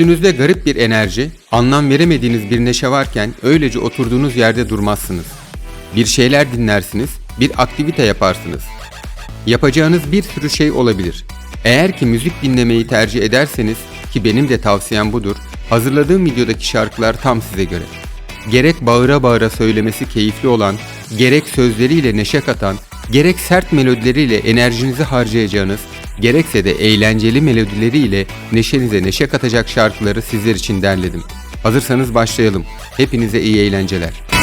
Üstünüzde garip bir enerji, anlam veremediğiniz bir neşe varken öylece oturduğunuz yerde durmazsınız. Bir şeyler dinlersiniz, bir aktivite yaparsınız. Yapacağınız bir sürü şey olabilir. Eğer ki müzik dinlemeyi tercih ederseniz ki benim de tavsiyem budur, hazırladığım videodaki şarkılar tam size göre. Gerek bağıra bağıra söylemesi keyifli olan, gerek sözleriyle neşe katan, gerek sert melodileriyle enerjinizi harcayacağınız gerekse de eğlenceli melodileriyle neşenize neşe katacak şarkıları sizler için derledim. Hazırsanız başlayalım. Hepinize iyi eğlenceler.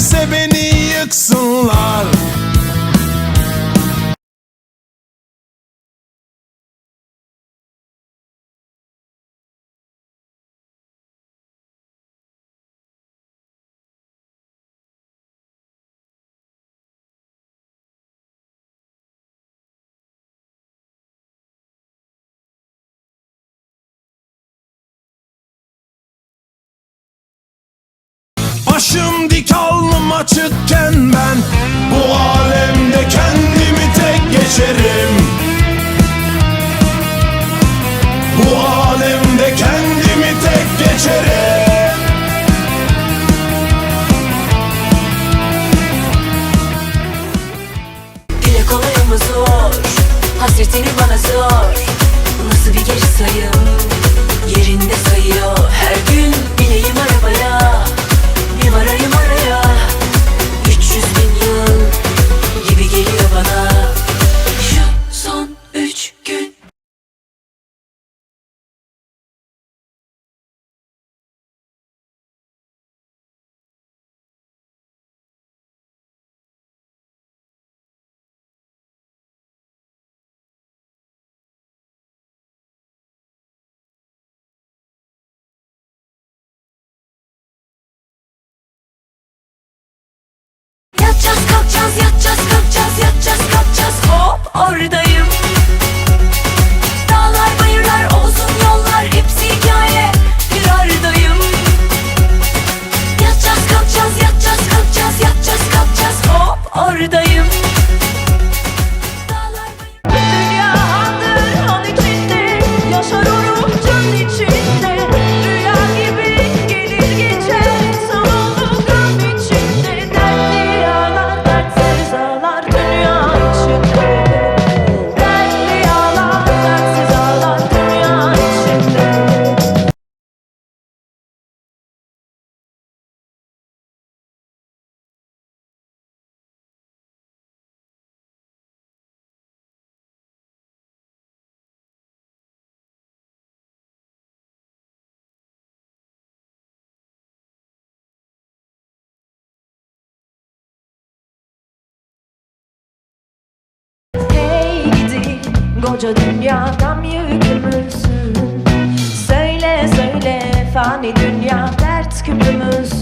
İsterse beni yıksınlar. 추측해 Yatacağız yatacağız kalkacağız yatacağız kalkacağız. Hop oradayım. koca dünyada mı gömülsün Söyle söyle fani dünya dert küpümüz.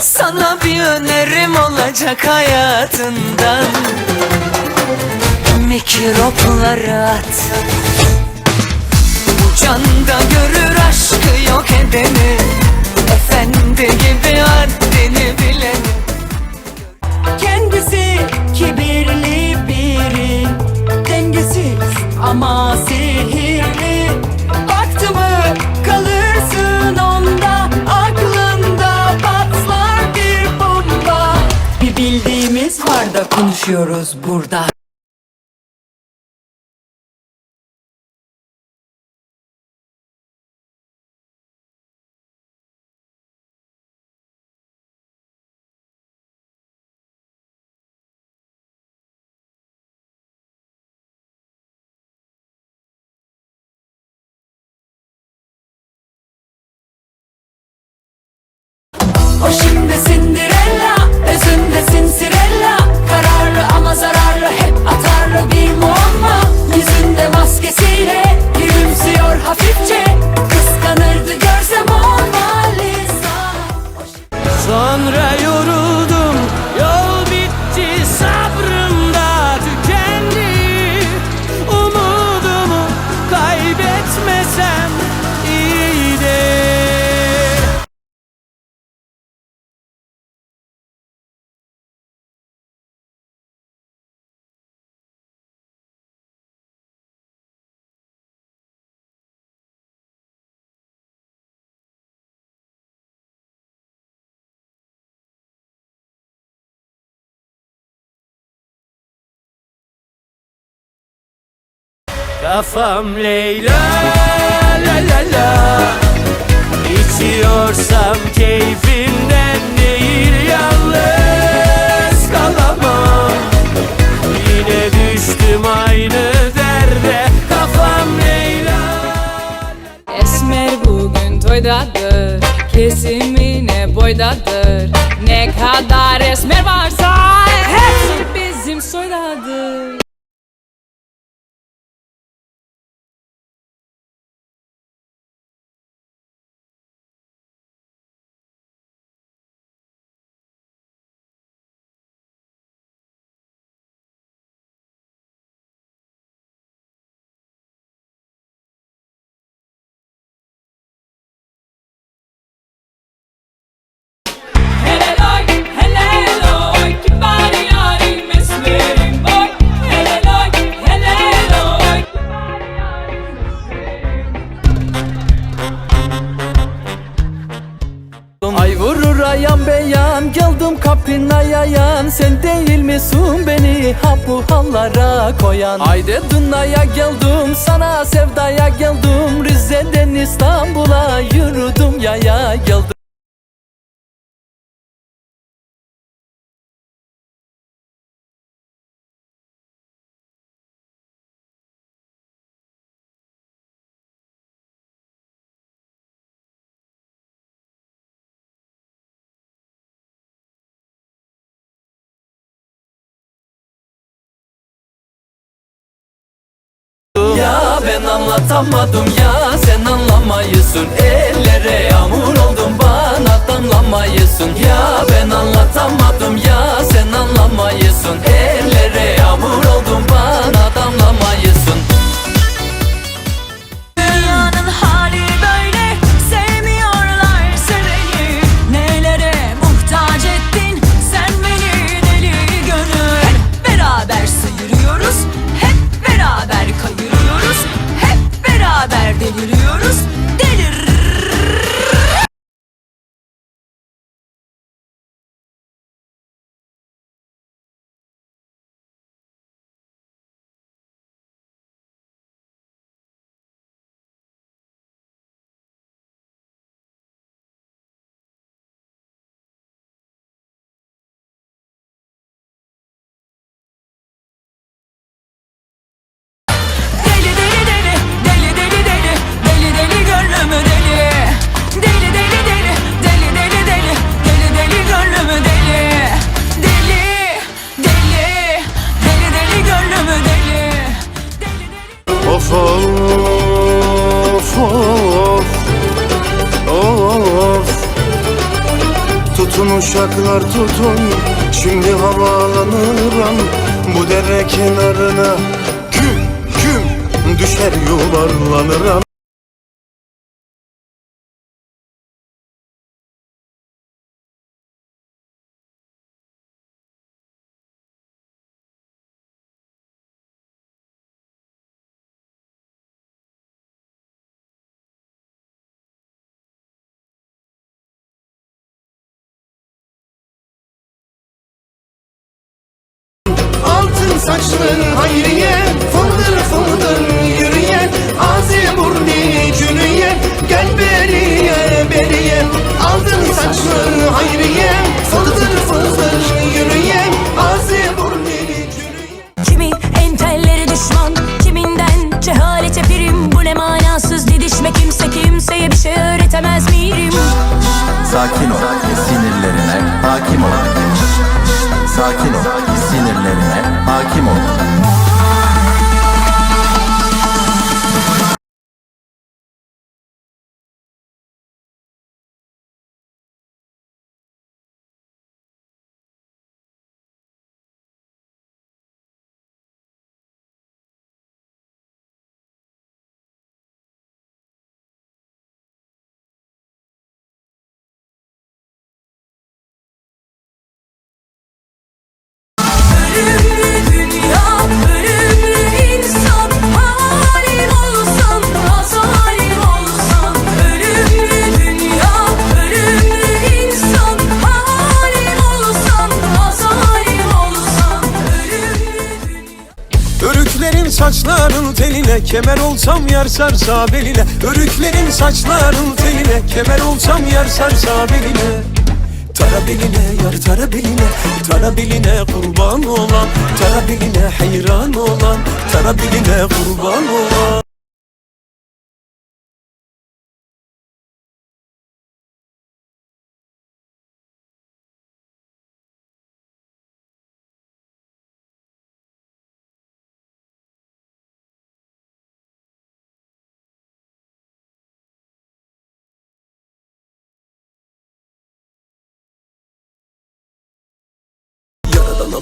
Sana bir önerim olacak hayatından. Mikropları at. Bu canda görür aşkı yok edeni O şimdi Cinderella Kafam Leyla la la la. İçiyorsam keyfimden değil yalnız kalamam. Yine düştüm aynı derde Kafam Leyla Esmer bugün toydadır Kesimine boydadır. Ne kadar esmer varsa bu hallara koyan. Haydi. Duna'ya geldim Sana sevdaya geldim. Rize'den İstanbul'a Yürüdüm yaya geldim anlatamadım ya. Sen anlamayısın. Ellere yağmur oldum. Bana damlamayısın. Ya ben anlatamadım ya. Sen anlamayısın. Ellere yağmur Tutun uşaklar tutun. Şimdi havalanırım Bu dere kenarına Küm küm Düşer yuvarlanırım saçlı Hayriye Fıldır fıldır yürüyen Ağzı burnu çürüyen Gel beriye beriye. Aldın saçlı Hayriye Fıldır fıldır yürüyen Ağzı burnu çürüyen Kimi entelleri düşman Kiminden cehalete prim Bu ne manasız didişme kimse kimseye bir şey öğretemez miyim Sakin ol, sinirlerine hakim ol. Sakin ol, Örüklerin saçların teline Kemer olsam yar sarsa beline. Örüklerin saçların teline Kemer olsam yar sarsa beline Tara beline yar tara beline kurban olan Tara beline hayran olan Tara beline kurban olan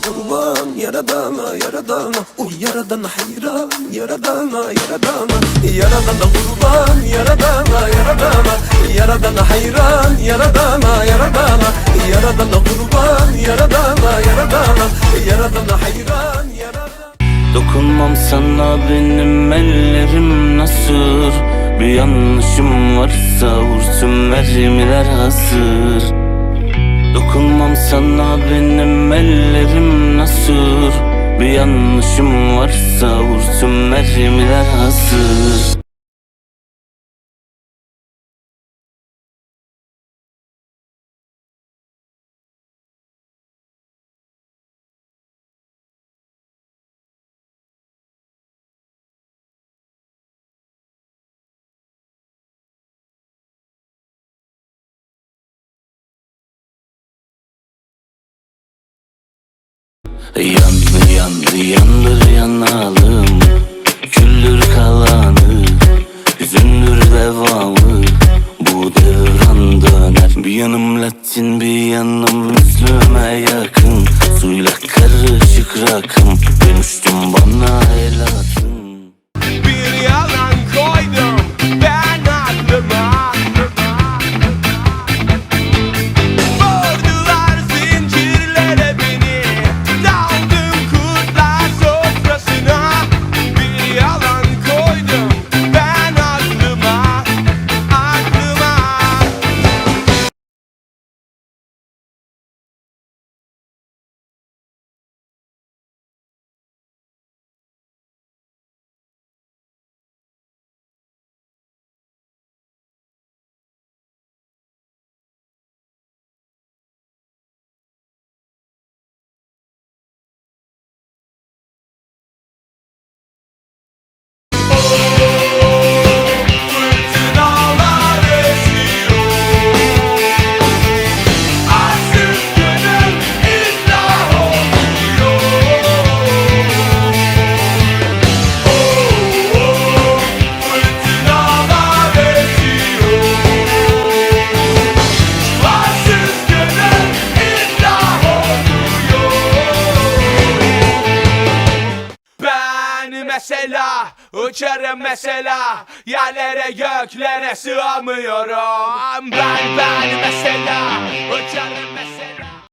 Kurban, yaradana, yaradana. Uy yaradana hayran, yaradana, yaradana. Yaradana kurban, yaradana, yaradana. Yaradana hayran, yaradana, yaradana. Yaradana kurban, yaradana, yaradana. Yaradana hayran, yaradana. Dokunmam sana benim ellerim nasır. Bir yanlışım varsa vursun mermiler hazır Dokunmam sana benim ellerim nasır? Bir yanlışım varsa vursun mermiler hazır Yandı yandı yandır yanalım. Küldür kalanı Hüzündür devamı. Bu devran döner. Bir yanım Latin bir yanım Müslüme yakın. Suyla karışık rakım. Dönüştüm bana el atın mesela Yerlere göklere sığamıyorum. Ben ben mesela Uçarım mesela.